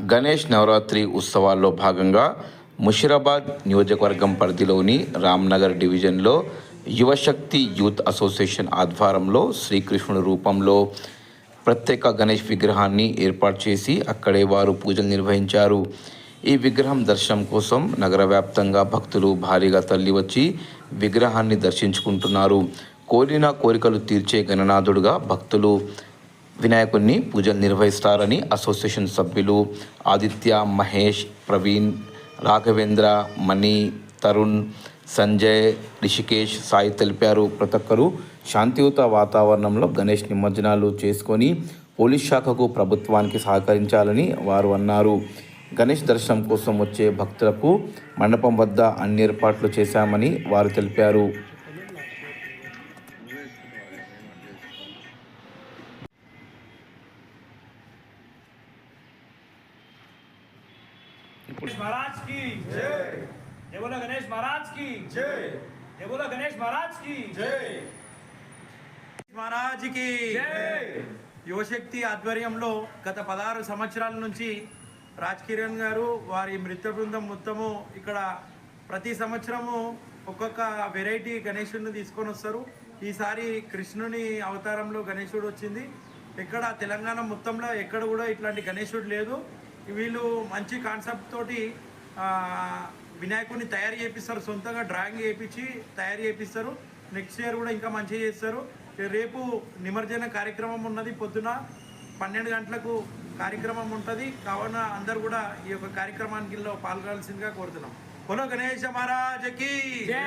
గణేష్ నవరాత్రి ఉత్సవాల్లో భాగంగా ముషిరాబాద్ నియోజకవర్గం పరిధిలోని రామ్నగర్ డివిజన్లో యువశక్తి యూత్ అసోసియేషన్ ఆధ్వర్యంలో శ్రీకృష్ణుడి రూపంలో ప్రత్యేక గణేష్ విగ్రహాన్ని ఏర్పాటు చేసి అక్కడే వారు పూజలు నిర్వహించారు. ఈ విగ్రహం దర్శనం కోసం నగర వ్యాప్తంగా భక్తులు భారీగా తల్లి వచ్చి విగ్రహాన్ని దర్శించుకుంటున్నారు. కోరిన కోరికలు తీర్చే గణనాథుడుగా భక్తులు వినాయకుడిని పూజలు నిర్వహిస్తారని అసోసియేషన్ సభ్యులు ఆదిత్య మహేష్ ప్రవీణ్ రాఘవేంద్ర మణి తరుణ్ సంజయ్ రిషికేష్ సాయి తెలిపారు. ప్రతి ఒక్కరూ శాంతియుత వాతావరణంలో గణేష్ నిమజ్జనాలు చేసుకొని పోలీస్ శాఖకు ప్రభుత్వానికి సహకరించాలని వారు అన్నారు. గణేష్ దర్శనం కోసం వచ్చే భక్తులకు మండపం వద్ద అన్ని ఏర్పాట్లు చేశామని వారు తెలిపారు. महाराज की जय जय बोला गणेश महाराज की जय जय बोला गणेश महाराज की जय మహారాజ్కి జై. యువశక్తి ఆధ్వర్యంలో గత పదహారు సంవత్సరాల నుంచి రాజ్ కిరణ్ గారు వారి నృత్య బృందం మొత్తము ఇక్కడ ప్రతి సంవత్సరము ఒక్కొక్క వెరైటీ గణేశుడిని తీసుకొని వస్తారు ఈసారి కృష్ణుని అవతారంలో గణేశుడు వచ్చింది ఎక్కడ తెలంగాణ మొత్తంలో ఎక్కడ కూడా ఇట్లాంటి గణేశుడు లేదు వీళ్ళు మంచి కాన్సెప్ట్ తోటి వినాయకుడిని తయారు చేపిస్తారు. సొంతంగా డ్రాయింగ్ చేయించి తయారు చేపిస్తారు. నెక్స్ట్ ఇయర్ కూడా ఇంకా మంచిగా చేస్తారు. రేపు నిమజ్జన కార్యక్రమం ఉన్నది. పొద్దున పన్నెండు గంటలకు కార్యక్రమం ఉంటుంది. కావున అందరు కూడా ఈ యొక్క కార్యక్రమానికి పాల్గొనాల్సిందిగా కోరుతున్నాం. బోలో గణేష మహారాజకి జై.